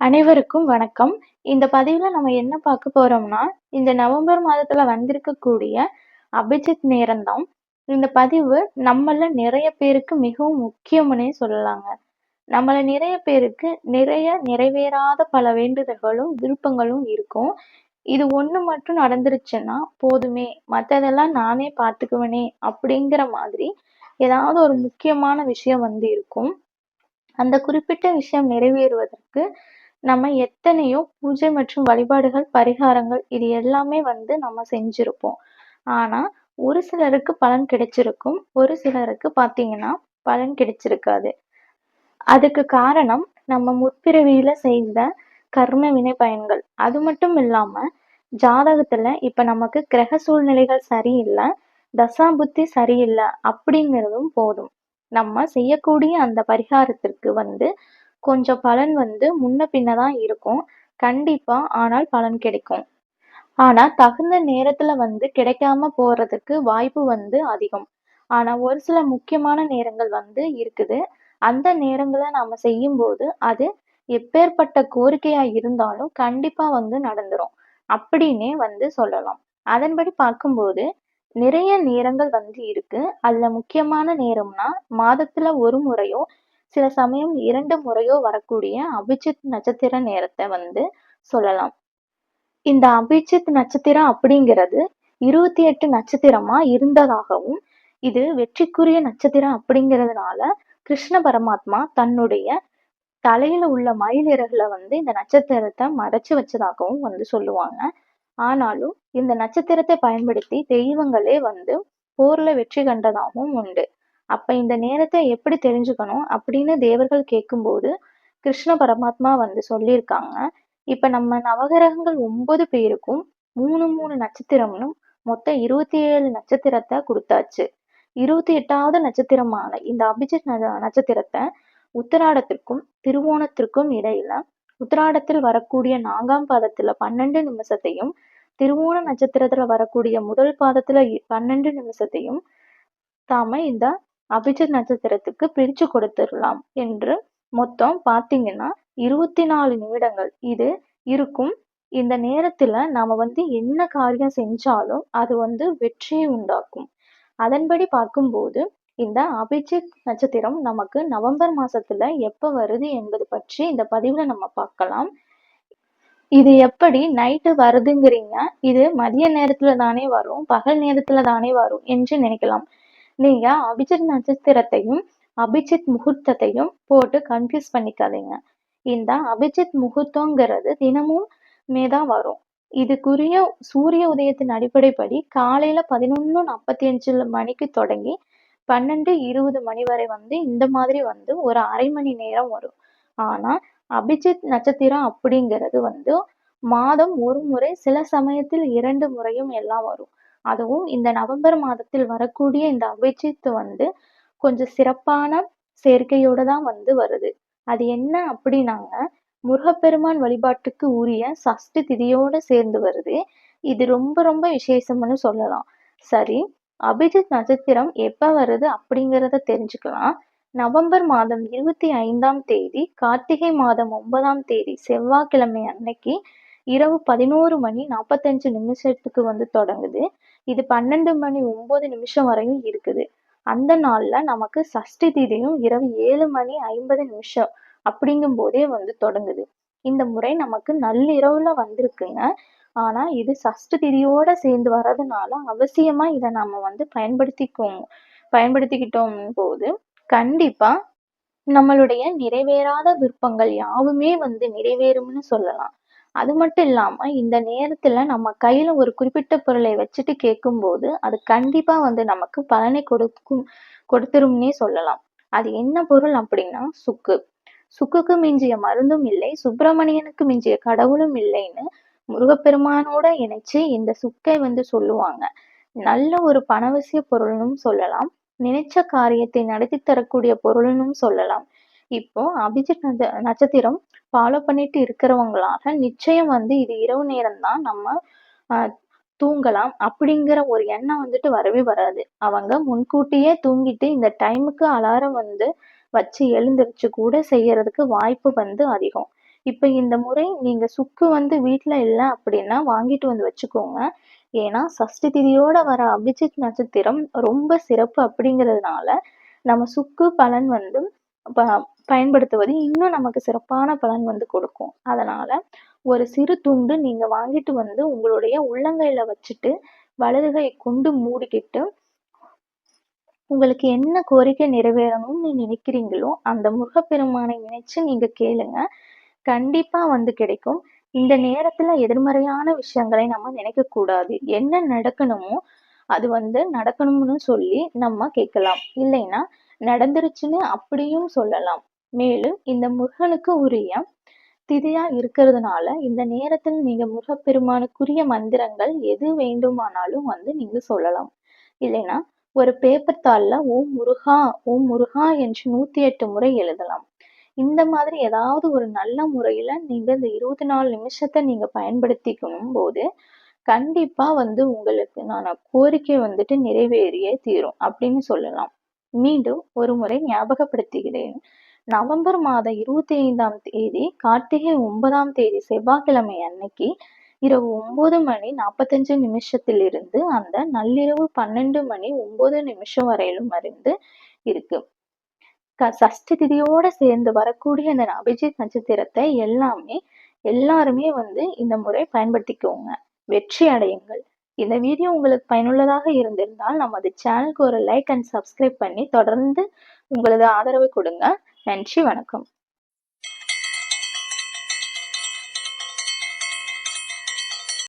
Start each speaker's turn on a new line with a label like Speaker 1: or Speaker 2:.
Speaker 1: அனைவருக்கும் வணக்கம். இந்த பதிவுல நம்ம என்ன பார்க்க போறோம்னா, இந்த நவம்பர் மாதத்துல வந்திருக்கக்கூடிய அபிஜித் நேரம் தான். இந்த பதிவு நம்மள நிறைய பேருக்கு மிகவும் முக்கியம்னே சொல்லலாங்க. நம்மள நிறைய பேருக்கு நிறைய நிறைவேறாத பல வேண்டுதல்களும், விருப்பங்களும் இருக்கும். இது ஒண்ணு மட்டும் நடந்துருச்சுன்னா போதுமே, மத்ததெல்லாம் நானே பார்த்துக்குவேனே அப்படிங்கிற மாதிரி ஏதாவது ஒரு முக்கியமான விஷயம் வந்து இருக்கும். அந்த குறிப்பிட்ட விஷயம் நிறைவேறுவதற்கு நம்ம எத்தனையோ பூஜை மற்றும் வழிபாடுகள், பரிகாரங்கள் இது எல்லாமே வந்து நம்ம செஞ்சிருப்போம். ஆனா, ஒரு சிலருக்கு பலன் கிடைச்சிருக்கும். ஒரு சிலருக்கு பார்த்தீங்கன்னா, பலன் கிடைச்சிருக்காது. அதுக்கு காரணம் நம்ம முற்பிறவியில செய்த கர்ம வினை பயன்கள். அது மட்டும் இல்லாம, ஜாதகத்துல இப்ப நமக்கு கிரக சூழ்நிலைகள் சரியில்ல, தசாபுத்தி சரியில்ல அப்படிங்கிறதும் போதும். நம்ம செய்யக்கூடிய அந்த பரிகாரத்திற்கு வந்து கொஞ்சம் பலன் வந்து முன்ன பின்ன தான் இருக்கும். கண்டிப்பா ஆனால் பலன் கிடைக்கும். ஆனா தகுந்த நேரத்துல வந்து கிடைக்காம போறதுக்கு வாய்ப்பு வந்து அதிகம். ஆனா ஒரு சில முக்கியமான நேரங்கள் வந்து இருக்குது. அந்த நேரங்களை நாம செய்யும்போது அது எப்பேர்ப்பட்ட கோரிக்கையா இருந்தாலும் கண்டிப்பா வந்து நடந்துரும். அப்படின்னே வந்து சொல்லலாம். அதன்படி பார்க்கும்போது நிறைய நேரங்கள் வந்து இருக்கு. அதுல முக்கியமான நேரம்னா மாதத்துல ஒரு முறையோ சில சமயம் இரண்டு முறையோ வரக்கூடிய அபிஜித் நட்சத்திர நேரத்தை வந்து சொல்லலாம். இந்த அபிஜித் நட்சத்திரம் அப்படிங்கிறது இருபத்தி எட்டு நட்சத்திரமா இருந்ததாகவும், இது வெற்றிக்குரிய நட்சத்திரம் அப்படிங்கிறதுனால கிருஷ்ண பரமாத்மா தன்னுடைய தலையில உள்ள மயிலிறகுல வந்து இந்த நட்சத்திரத்தை மறைச்சு வச்சதாகவும் வந்து சொல்லுவாங்க. ஆனாலும் இந்த நட்சத்திரத்தை பயன்படுத்தி தெய்வங்களே வந்து போர்ல வெற்றி கண்டதாகவும் உண்டு. அப்ப இந்த நேரத்தை எப்படி தெரிஞ்சுக்கணும் அப்படின்னு தேவர்கள் கேட்கும்போது கிருஷ்ண பரமாத்மா வந்து சொல்லியிருக்காங்க. இப்ப நம்ம நவகிரகங்கள் ஒன்பது பேருக்கும் மூணு மூணு நட்சத்திரம்னு மொத்தம் இருபத்தி ஏழு நட்சத்திரத்தை கொடுத்தாச்சு. இருபத்தி எட்டாவது நட்சத்திரமான இந்த அபிஜித் நட்சத்திரத்தை உத்தராடத்திற்கும் திருவோணத்திற்கும் இடையில உத்தராடத்தில் வரக்கூடிய நான்காம் பாதத்துல பன்னெண்டு நிமிஷத்தையும் திருவோண நட்சத்திரத்துல வரக்கூடிய முதல் பாதத்துல பன்னெண்டு நிமிஷத்தையும் தாம இந்த அபிஜித் நட்சத்திரத்துக்கு பிரிச்சு கொடுத்துடலாம் என்று மொத்தம் பார்த்தீங்கன்னா இருபத்தி நாலு நிமிடங்கள். இது இருக்கும். இந்த நேரத்துல நாம வந்து என்ன காரியம் செஞ்சாலும் அது வந்து வெற்றியை உண்டாக்கும். அதன்படி பார்க்கும்போது இந்த அபிஜித் நட்சத்திரம் நமக்கு நவம்பர் மாசத்துல எப்ப வருது என்பது பற்றி இந்த பதிவுல நம்ம பார்க்கலாம். இது எப்படி நைட்டு வருதுங்கிறீங்க? இது மதிய நேரத்துல தானே வரும் பகல் நேரத்துல தானே வரும் என்று நினைக்கலாம். நீங்க அபிஜித் நட்சத்திரத்தையும் அபிஜித் முகூர்த்தத்தையும் போட்டு கன்ஃபியூஸ் பண்ணிக்காதீங்க. இந்த அபிஜித் முகூர்த்தங்கிறது தினமும் மேதான் வரும். இதுக்குரிய சூரிய உதயத்தின் அடிப்படைப்படி காலையில பதினொன்னு நாற்பத்தி அஞ்சு மணிக்கு தொடங்கி பன்னெண்டு இருபது மணி வரை வந்து இந்த மாதிரி வந்து ஒரு அரை மணி நேரம் வரும். ஆனா அபிஜித் நட்சத்திரம் அப்படிங்கிறது வந்து மாதம் ஒரு முறை சில சமயத்தில் இரண்டு முறையும் எல்லாம் வரும். அதுவும் இந்த நவம்பர் மாதத்தில் வரக்கூடிய இந்த அபிஜித் வந்து கொஞ்சம் சிறப்பான சேர்க்கையோட தான் வந்து வருது. அது என்ன அப்படின்னாங்க முருகப்பெருமான் வழிபாட்டுக்கு உரிய சஷ்டி திதியோட சேர்ந்து வருது. இது ரொம்ப ரொம்ப விசேஷம்னு சொல்லலாம். சரி அபிஜித் நட்சத்திரம் எப்ப வருது அப்படிங்கிறத தெரிஞ்சுக்கலாம். நவம்பர் மாதம் இருபத்தி ஐந்தாம் தேதி கார்த்திகை மாதம் ஒன்பதாம் தேதி செவ்வாய்க்கிழமை அன்னைக்கு இரவு பதினோரு மணி நாற்பத்தஞ்சு நிமிஷத்துக்கு வந்து தொடங்குது. இது பன்னெண்டு மணி ஒன்பது நிமிஷம் வரையும் இருக்குது. அந்த நாள்ல நமக்கு சஷ்டி திதியும் இரவு ஏழு மணி ஐம்பது நிமிஷம் அப்படிங்கும் போதே வந்து தொடங்குது. இந்த முறை நமக்கு நள்ளிரவுல வந்திருக்குங்க. ஆனா இது சஷ்டி திதியோட சேர்ந்து வர்றதுனால அவசியமா இதை நாம வந்து பயன்படுத்திக்கோங்க. பயன்படுத்திக்கிட்டோம் போது கண்டிப்பா நம்மளுடைய நிறைவேறாத விருப்பங்கள் யாவுமே வந்து நிறைவேறும்னு சொல்லலாம். அது மட்டும் இல்லாம இந்த நேரத்துல நம்ம கையில ஒரு குறிப்பிட்ட பொருளை வச்சுட்டு கேட்கும்போது அது கண்டிப்பா வந்து நமக்கு பலனை கொடுக்கும் கொடுத்துரும்னே சொல்லலாம். அது என்ன பொருள் அப்படின்னா சுக்கு. சுக்குக்கு மிஞ்சிய மருந்தும் இல்லை சுப்பிரமணியனுக்கு மிஞ்சிய கடவுளும் இல்லைன்னு முருகப்பெருமானோட இணைச்சு இந்த சுக்கை வந்து சொல்லுவாங்க. நல்ல ஒரு பணவசிய பொருள்னும் சொல்லலாம். நினைச்ச காரியத்தை நடத்தி தரக்கூடிய பொருள்னும் சொல்லலாம். இப்போ அபிஜித் நட்சத்திரம் ஃபாலோ பண்ணிட்டு இருக்கிறவங்களாக நிச்சயம் வந்து இது இரவு நேரம் தான் நம்ம தூங்கலாம் அப்படிங்கிற ஒரு எண்ணம் வந்துட்டு வரவே வராது அவங்க முன்கூட்டியே தூங்கிட்டு இந்த டைமுக்கு அலாரம் வந்து வச்சு எழுந்திருச்சு கூட செய்யறதுக்கு வாய்ப்பு வந்து அதிகம் இப்போ இந்த முறை நீங்க சுக்கு வந்து வீட்டில் இல்லை அப்படின்னா வாங்கிட்டு வந்து வச்சுக்கோங்க. ஏன்னா, சஷ்டி திதியோட வர அபிஜித் நட்சத்திரம் ரொம்ப சிறப்பு அப்படிங்கிறதுனால, நம்ம சுக்கு பலன் வந்து ப பயன்படுத்துவது இன்னும் நமக்கு சிறப்பான பலன் வந்து கொடுக்கும். அதனால, ஒரு சிறு துண்டு நீங்க வாங்கிட்டு வந்து உங்களுடைய உள்ளங்கையில வச்சுட்டு, வலது கை கொண்டு மூடிக்கிட்டு உங்களுக்கு என்ன கோரிக்கை நிறைவேறணும்னு நினைக்கிறீங்களோ, அந்த முருகப்பெருமானை நினைச்சு நீங்க கேளுங்க. கண்டிப்பா வந்து கிடைக்கும். இந்த நேரத்துல எதிர்மறையான விஷயங்களை நம்ம நினைக்கக்கூடாது. என்ன நடக்கணுமோ, அது வந்து நடக்கணும்னு சொல்லி நம்ம கேட்கலாம். இல்லைன்னா, நடந்துருச்சுன்னு அப்படியும் சொல்லலாம். மேலும் இந்த முருகனுக்கு உரிய திதியா இருக்கிறதுனால, இந்த நேரத்தில் நீங்க முருகப்பெருமானுக்குரிய மந்திரங்கள் எது வேண்டுமானாலும் வந்து நீங்க சொல்லலாம். இல்லைன்னா, ஒரு பேப்பர் தாளில் ஓம் முருகா, ஓம் முருகா என்று 108 முறை எழுதலாம். இந்த மாதிரி ஏதாவது ஒரு நல்ல முறையில நீங்க இந்த இருபத்தி நாலு நிமிஷத்தை நீங்க பயன்படுத்திக்கணும் போது, கண்டிப்பா வந்து உங்களுக்கு நான் கோரிக்கை வந்துட்டு நிறைவேறியே தீரும் அப்படின்னு சொல்லலாம். மீண்டும் ஒரு முறை ஞாபகப்படுத்துகிறேன். நவம்பர் மாதம் 25ஆம் தேதி கார்த்திகை ஒன்பதாம் தேதி செவ்வாய்க்கிழமை அன்னைக்கு இரவு ஒன்பது மணி 45 நிமிஷத்திலிருந்து அந்த நள்ளிரவு 12 மணி ஒன்பது நிமிஷம் வரையிலும் இருந்து இருக்கு. க சஷ்டி திதியோட சேர்ந்து வரக்கூடிய அந்த அபிஜித் நட்சத்திரத்தை எல்லாமே எல்லாருமே வந்து இந்த முறை பயன்படுத்திக்கோங்க. வெற்றி அடையுங்கள். இந்த வீடியோ உங்களுக்கு பயனுள்ளதாக இருந்திருந்தால் நமது சேனலுக்கு ஒரு லைக் அண்ட் சப்ஸ்கிரைப் பண்ணி தொடர்ந்து உங்களது ஆதரவை கொடுங்க. நன்றி, வணக்கம்.